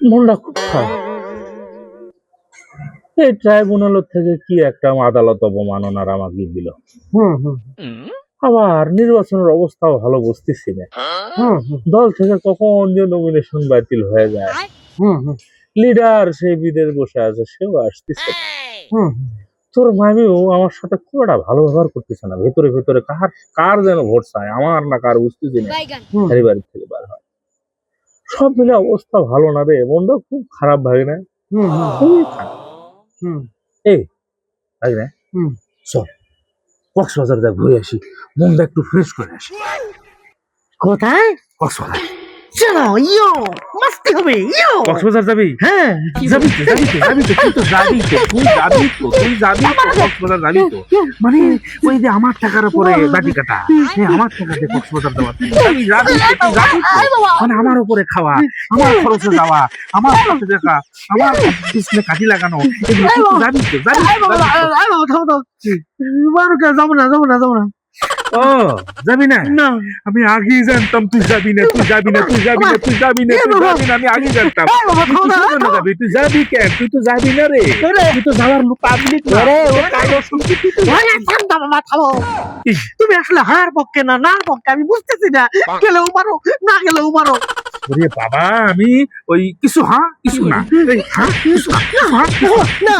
মনটা খুব খারাপ এই ট্রাইব্যুনালের থেকে কি একটা আদালত অবমাননার আমাকে দিল? হুম হুম। আবার নির্বাচনের অবস্থাও ভালো বুঝতেছি না। দল থেকে কখন যে নমিনেশন বাতিল হয়ে যায়? হুম হুম। লিডার সেই বিদেশ বসে আছে সেও আসতেছে। তোর মামিও আমার সাথে খুব একটা ভালো ব্যবহার করতেছে না। ভেতরে ভেতরে কার কার যেন ভোট চায় আমার না কার বুঝতেছি না। বাইগান। হুম। খালি বাড়ি থেকে বার হয়। সব মিলে অবস্থা ভালো না রে মনটা খুব খারাপ ভাবে না হুম হুম। খুবই খারাপ। হুম। ভাই না হুম। চল কক্সবাজার দেখ ঘুরে আসি। মনটা একটু ফ্রেশ করে আসি। কোথায়? কক্সবাজার। চলো ইয়ো মাস্তি হবে ইয়ো। কক্সবাজার যাবি? হ্যাঁ। যাবি তো যাবি তো যাবি তো তুই তো যাবি তো তুই যাবি তো তুই যাবি তো কক্সবাজার যাবি তো। মানে ওই যে আমার টাকার উপরে বাটি কাটা। হ্যাঁ আমার টাকা দিয়ে কক্সবাজার তুই যাবি যাবি যাবি মানে আমার উপরে খাওয়া আমার খরচে যাওয়া আমার সাথে দেখা আমার পিছনে কাটি লাগানো এগুলো তুই যাবি তো যাবি তো, যাবি তো। যাব না যাব না যাব না। ও যাবি না? না। আমি আগেই জানতাম তুই যাবি না তুই যাবি না তুই যাবি না তুই যাবি না তুই যাবি না আমি আগেই জানতাম। যাবি তুই যাবি কেন? তুই তো যাবি না রে। তুই তো যাওয়ার লোক পাবলিক কি? তুমি আসলে হার পক্ষে না না পক্ষে আমি বুঝতেছি না। গেলেও মারো না গেলেও মারো। ওরে বাবা আমি ওই কিছু হ্যাঁ কিছু না। হ্যাঁ না, কিছু না।